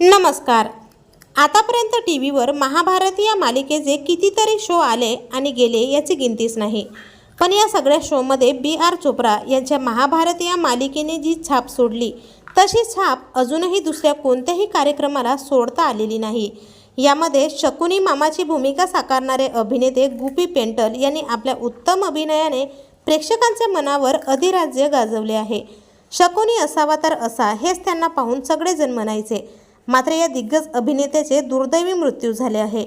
नमस्कार. आतापर्यंत टी व्हीवर महाभारत या मालिकेचे कितीतरी शो आले आणि गेले याची गिनतीच नाही. पण या सगळ्या शोमध्ये बी आर चोप्रा यांच्या महाभारत या मालिकेने जी छाप सोडली तशी छाप अजूनही दुसऱ्या कोणत्याही कार्यक्रमाला सोडता आलेली नाही. यामध्ये शकुनी मामाची भूमिका साकारणारे अभिनेते गुपी पेंटल यांनी आपल्या उत्तम अभिनयाने प्रेक्षकांच्या मनावर अधिराज्य गाजवले आहे. शकुनी असावा तर असा हेच त्यांना पाहून सगळेजण म्हणायचे. मात्र या दिग्गज अभिनेत्याचे दुर्दैवी मृत्यू झाले आहे.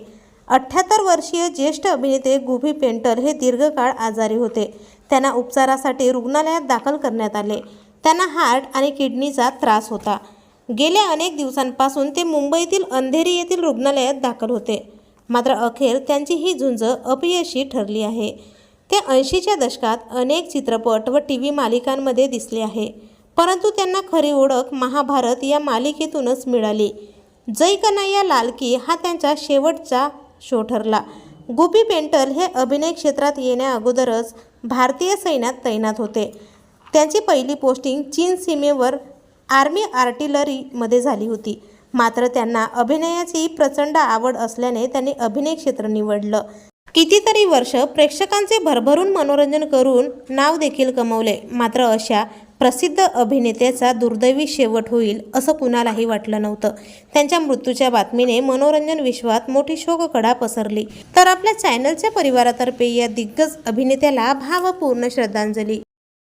अठ्ठ्याहत्तर वर्षीय ज्येष्ठ अभिनेते गुभी पेंटर हे दीर्घकाळ आजारी होते. त्यांना उपचारासाठी रुग्णालयात दाखल करण्यात आले. त्यांना हार्ट आणि किडनीचा त्रास होता. गेल्या अनेक दिवसांपासून ते मुंबईतील अंधेरी येथील रुग्णालयात दाखल होते. मात्र अखेर त्यांची ही झुंज अपयशी ठरली आहे. ते ऐंशीच्या दशकात अनेक चित्रपट व टी व्ही मालिकांमध्ये दिसले आहे. परंतु त्यांना खरी ओळख महाभारत या मालिकेतूनच मिळाली. जय कन्हैया लालकी हा त्यांचा शेवटचा शो ठरला. गुपी पेंटर हे अभिनय क्षेत्रात येण्याअगोदरच भारतीय सैन्यात तैनात होते. त्यांची पहिली पोस्टिंग चीन सीमेवर आर्मी आर्टिलरीमध्ये झाली होती. मात्र त्यांना अभिनयाची प्रचंड आवड असल्याने त्यांनी अभिनय क्षेत्र निवडलं. कितीतरी वर्ष प्रेक्षकांचे भरभरून मनोरंजन करून नाव देखील कमवले. मात्र अशा प्रसिद्ध अभिनेत्याचा दुर्दैवी शेवट होईल असं कुणालाही वाटलं नव्हतं. त्यांच्या मृत्यूच्या बातमीने मनोरंजन विश्वात मोठी शोककडा पसरली. तर आपल्या चॅनलच्या परिवारातर्फे या दिग्गज अभिनेत्याला भावपूर्ण श्रद्धांजली.